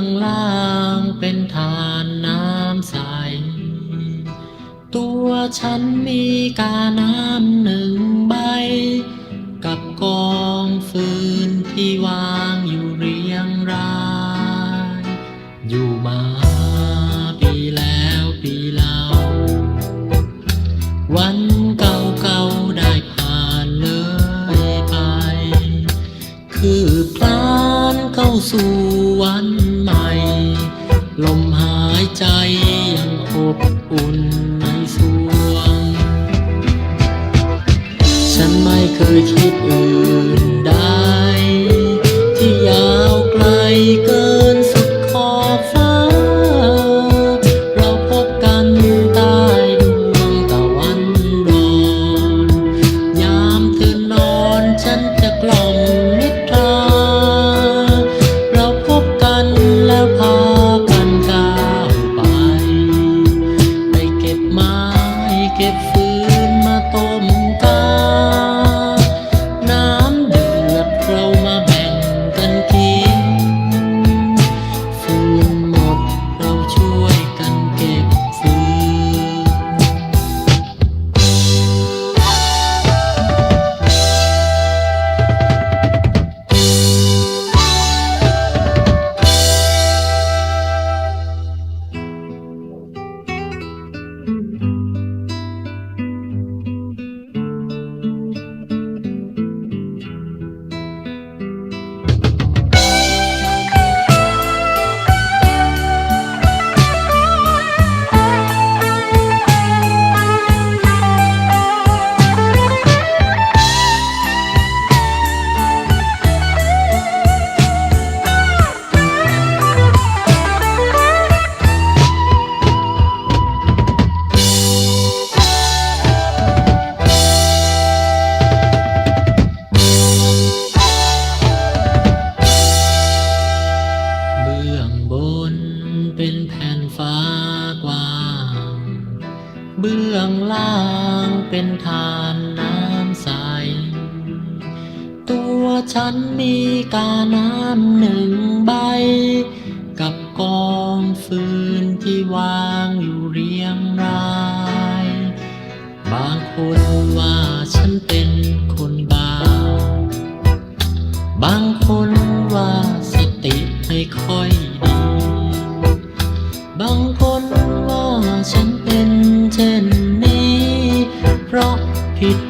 ืองล่างเป็นทานน้ำใส ตัวฉันมีกาน้ำหนึ่งใบ กับกองฟืนที่วางอยู่เรียงราย อยู่มาปีแล้วปีเล่า วันเก่าๆได้ผ่านเลยไป คือพลานเข้า สู่วันใหม่ ลมหายใจยังอบอุ่นในสวง ฉันไม่เคยคิดอื่น เบื้องล่างเป็นทานน้ำใส ตัวฉันมีกาน้ำหนึ่งใบ กับกองฟืนที่วางอยู่เรียงราย บางคนว่าฉันเป็นคนบ้า บางคนว่าสติไม่ค่อยดี บางคนว่าฉันเป็นเช่น ราะผิด